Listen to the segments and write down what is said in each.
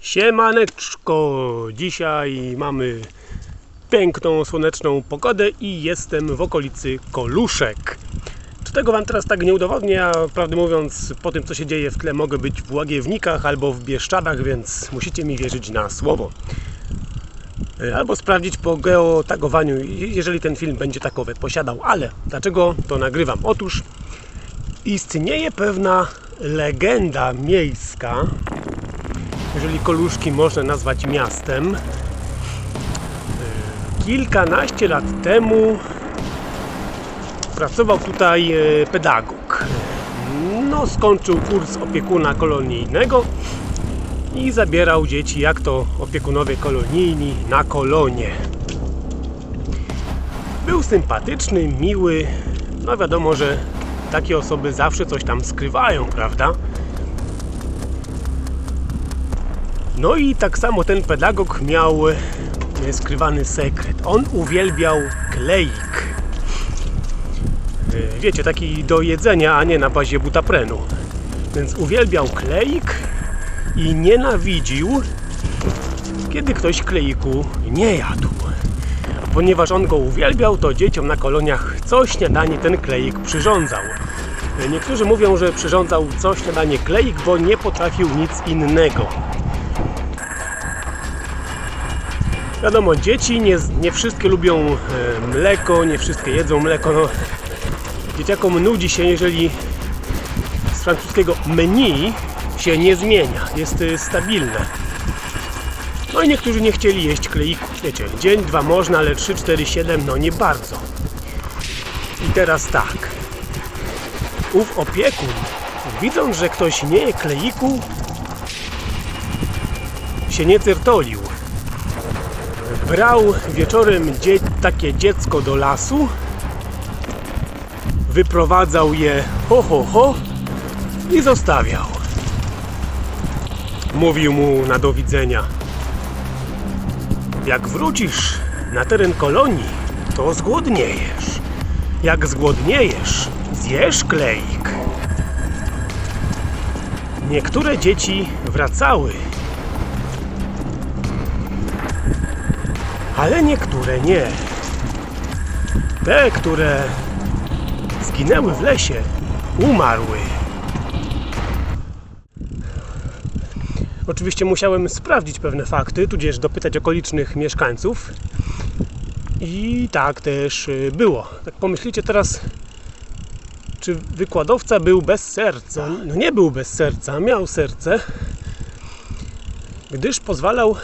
Siemaneczko! Dzisiaj mamy piękną, słoneczną pogodę i jestem w okolicy Koluszek. Czego Wam teraz tak nie udowodnię, a prawdę mówiąc, po tym co się dzieje w tle mogę być w Łagiewnikach albo w Bieszczadach, więc musicie mi wierzyć na słowo. Albo sprawdzić po geotagowaniu, jeżeli ten film będzie takowe posiadał. Ale dlaczego to nagrywam? Otóż istnieje pewna legenda miejska, jeżeli Koluszki można nazwać miastem. E, Kilkanaście lat temu pracował tutaj e, pedagog. No, skończył kurs opiekuna kolonijnego i zabierał dzieci, jak to opiekunowie kolonijni, na kolonie. Był sympatyczny, miły. No wiadomo, że takie osoby zawsze coś tam skrywają, prawda? No i tak samo ten pedagog miał e, skrywany sekret. On uwielbiał kleik. E, Wiecie, taki do jedzenia, a nie na bazie butaprenu. Więc uwielbiał kleik i nienawidził, kiedy ktoś kleiku nie jadł. Ponieważ on go uwielbiał, to dzieciom na koloniach co śniadanie ten kleik przyrządzał. E, Niektórzy mówią, że przyrządzał co śniadanie kleik, bo nie potrafił nic innego. Wiadomo, dzieci nie, nie wszystkie lubią e, mleko, nie wszystkie jedzą mleko. No, dzieciakom nudzi się, jeżeli z francuskiego menu się nie zmienia, jest e, stabilne. No i niektórzy nie chcieli jeść kleików. Wiecie, dzień, dwa można, ale 3, 4, 7 no nie bardzo. I teraz tak. Ów opiekun, widząc, że ktoś nie je kleiku, się nie cyrtolił brał wieczorem dzie takie dziecko do lasu, wyprowadzał je ho ho ho i zostawiał. Mówił mu na do widzenia. Jak wrócisz na teren kolonii, to zgłodniejesz. Jak zgłodniejesz, zjesz kleik. Niektóre dzieci wracały ale niektóre nie. Te, które zginęły w lesie, umarły. Oczywiście musiałem sprawdzić pewne fakty, tudzież dopytać okolicznych mieszkańców. I tak też y, było. Tak pomyślicie teraz, czy wykładowca był bez serca? No nie był bez serca, miał serce, gdyż pozwalał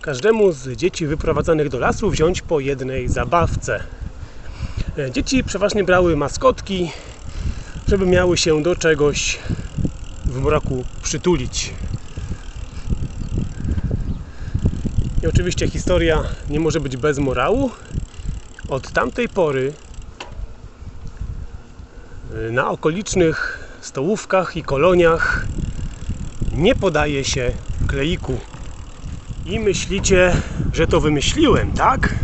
każdemu z dzieci wyprowadzanych do lasu wziąć po jednej zabawce. E, Dzieci przeważnie brały maskotki, żeby miały się do czegoś w mroku przytulić. I oczywiście historia nie może być bez morału. Od tamtej pory e, na okolicznych stołówkach i koloniach nie podaje się kleiku. I myślicie, że to wymyśliłem, tak?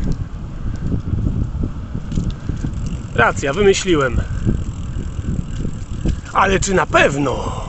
Racja, wymyśliłem. Ale czy na pewno?